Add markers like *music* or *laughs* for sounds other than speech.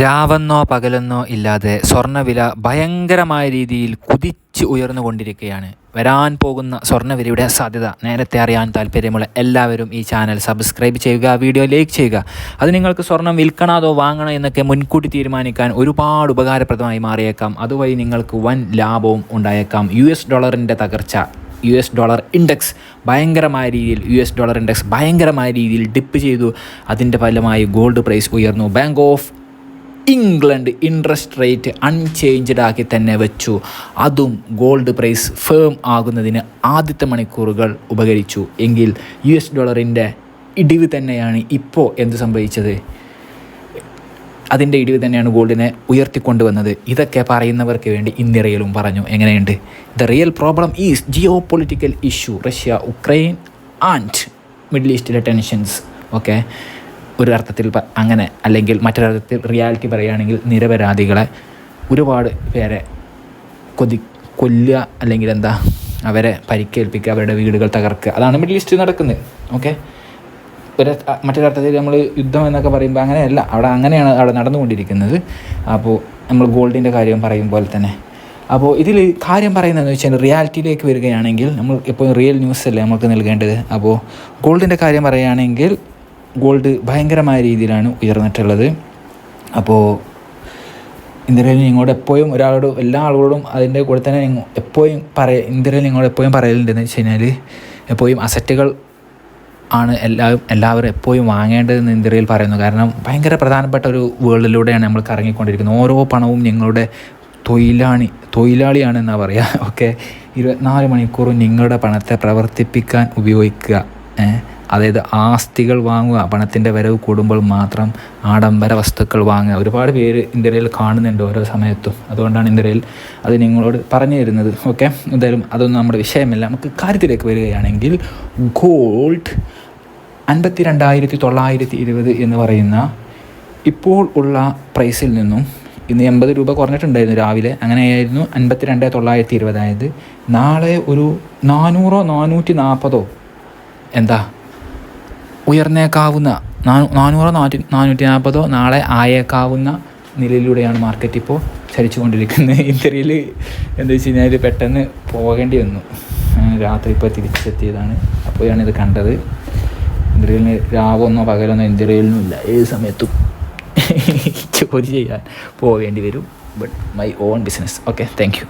രാവെന്നോ പകലെന്നോ ഇല്ലാതെ സ്വർണവില ഭയങ്കരമായ രീതിയിൽ കുതിച്ച് ഉയർന്നുകൊണ്ടിരിക്കുകയാണ്. വരാൻ പോകുന്ന സ്വർണവിലയുടെ സാധ്യത നേരത്തെ അറിയാൻ താല്പര്യമുള്ള എല്ലാവരും ഈ ചാനൽ സബ്സ്ക്രൈബ് ചെയ്യുക വീഡിയോ ലൈക്ക് ചെയ്യുക. അത് നിങ്ങൾക്ക് സ്വർണം വിൽക്കണോ അതോ വാങ്ങണോ എന്നൊക്കെ മുൻകൂട്ടി തീരുമാനിക്കാൻ ഒരുപാട് ഉപകാരപ്രദമായി മാറിയേക്കാം. അതുവഴി നിങ്ങൾക്ക് വൻ ലാഭവും ഉണ്ടായേക്കാം. യു എസ് ഡോളറിന്റെ തകർച്ച യു എസ് ഡോളർ ഇൻഡെക്സ് ഭയങ്കരമായ രീതിയിൽ യു എസ് ഡോളർ ഇൻഡെക്സ് ഭയങ്കരമായ രീതിയിൽ ഡിപ്പ് ചെയ്തു. അതിന്റെ ഫലമായി ഗോൾഡ് പ്രൈസ് ഉയർന്നു. Bank of England interest rate unchanged ആക്കി തന്നെ വെച്ചു. അതും ഗോൾഡ് പ്രൈസ് ഫേം ആകുന്നതിന് ആദ്യത്തെ മണിക്കൂറുകൾ ഉപകരിച്ചു. എങ്കിൽ യു എസ് ഡോളറിന്റെ ഇടിവ് തന്നെയാണ് ഇപ്പോൾ എന്ത് സംഭവിച്ചത്? അതിന്റെ ഇടിവ് തന്നെയാണ് ഗോൾഡിനെ ഉയർത്തിക്കൊണ്ടുവന്നത്. ഇതൊക്കെ പറയുന്നവർക്ക് വേണ്ടി ഇന്നിറയിലും പറഞ്ഞു. എങ്ങനെയുണ്ട്? The real problem is geo political issue Russia Ukraine and middle ഈസ്റ്റിലെ tensions okay ഒരു അർത്ഥത്തിൽ അങ്ങനെ അല്ലെങ്കിൽ മറ്റൊരർത്ഥത്തിൽ റിയാലിറ്റി പറയുകയാണെങ്കിൽ നിരപരാധികളെ ഒരുപാട് പേരെ കൊതി കൊല്ലുക അല്ലെങ്കിൽ എന്താ അവരെ പരിക്കേൽപ്പിക്കുക അവരുടെ വീടുകൾ തകർക്കുക. അതാണ് മിഡിൽ ഈസ്റ്റിൽ നടക്കുന്നത്. ഓക്കെ ഒരു മറ്റൊരർത്ഥത്തിൽ നമ്മൾ യുദ്ധം എന്നൊക്കെ പറയുമ്പോൾ അങ്ങനെയല്ല. അവിടെ അങ്ങനെയാണ് അവിടെ നടന്നുകൊണ്ടിരിക്കുന്നത്. അപ്പോൾ നമ്മൾ ഗോൾഡിന്റെ കാര്യം പറയും പോലെ തന്നെ. അപ്പോൾ ഇതിൽ കാര്യം പറയുന്നതെന്ന് വെച്ചാൽ റിയാലിറ്റിയിലേക്ക് വരികയാണെങ്കിൽ നമ്മൾ ഇപ്പോൾ റിയൽ ന്യൂസ് അല്ലേ നമുക്ക് നൽകേണ്ടത്? അപ്പോൾ ഗോൾഡിന്റെ കാര്യം പറയുകയാണെങ്കിൽ ഗോൾഡ് ഭയങ്കരമായ രീതിയിലാണ് ഉയർന്നിട്ടുള്ളത്. അപ്പോൾ ഇന്ത്യയിൽ നിങ്ങളോട് എപ്പോഴും ഒരാളോട് എല്ലാ ആളുകളോടും അതിന്റെ കൂടെ തന്നെ എപ്പോഴും പറയ ഇന്ത്യയിൽ നിങ്ങളോട് എപ്പോഴും പറയലുണ്ടെന്ന് വെച്ച് കഴിഞ്ഞാൽ എപ്പോഴും അസറ്റുകൾ ആണ് എല്ലാവരും എല്ലാവരും എപ്പോഴും വാങ്ങേണ്ടതെന്ന് ഇന്ത്യയിൽ പറയുന്നു. കാരണം ഭയങ്കര പ്രധാനപ്പെട്ട ഒരു വേൾഡിലൂടെയാണ് നമ്മൾ കറങ്ങിക്കൊണ്ടിരിക്കുന്നത്. ഓരോ പണവും നിങ്ങളുടെ തൊഴിലാളി തൊഴിലാളിയാണെന്നാണ് പറയുക *laughs* ഓക്കെ? ഇരുപത്തിനാല് മണിക്കൂറും നിങ്ങളുടെ പണത്തെ പ്രവർത്തിപ്പിക്കാൻ ഉപയോഗിക്കുക. ഏ? അതായത് ആസ്തികൾ വാങ്ങുക പണത്തിന്റെ വരവ് കൂടുമ്പോൾ മാത്രം ആഡംബര വസ്തുക്കൾ വാങ്ങുക. ഒരുപാട് പേര് ഇന്ത്യയിൽ കാണുന്നുണ്ട് ഓരോ സമയത്തും. അതുകൊണ്ടാണ് ഇന്ത്യയിൽ അത് നിങ്ങളോട് പറഞ്ഞു തരുന്നത്. ഓക്കെ? എന്തായാലും അതൊന്നും നമ്മുടെ വിഷയമല്ല. നമുക്ക് കാര്യത്തിലേക്ക് വരികയാണെങ്കിൽ ഗോൾഡ് അൻപത്തി രണ്ടായിരത്തി തൊള്ളായിരത്തി ഇരുപത് എന്ന് പറയുന്ന ഇപ്പോൾ ഉള്ള പ്രൈസിൽ നിന്നും ഇന്ന് എൺപത് രൂപ കുറഞ്ഞിട്ടുണ്ടായിരുന്നു രാവിലെ. അങ്ങനെയായിരുന്നു അൻപത്തി രണ്ട് തൊള്ളായിരത്തി ഇരുപതായത് നാളെ ഒരു നാനൂറോ നാനൂറ്റി നാൽപ്പതോ എന്താ? ഉയർന്നേക്കാവുന്ന നാനൂ നാനൂറോ നാനൂറ്റി നാനൂറ്റി നാൽപ്പതോ നാളെ ആയേക്കാവുന്ന നിലയിലൂടെയാണ് മാർക്കറ്റ് ഇപ്പോൾ ചലിച്ചുകൊണ്ടിരിക്കുന്നത് *laughs* ഇന്ത്യയിൽ എന്താ വെച്ച് കഴിഞ്ഞാൽ പെട്ടെന്ന് പോകേണ്ടി വന്നു. രാത്രി ഇപ്പോൾ തിരിച്ചെത്തിയതാണ്. അപ്പോഴാണ് ഇത് കണ്ടത്. ഇന്ത്യയിൽ രാവൊന്നോ പകലൊന്നോ ഇല്ല ഏത് സമയത്തും *laughs* ജോലി ചെയ്യാൻ പോകേണ്ടി വരും. But my own business okay thank you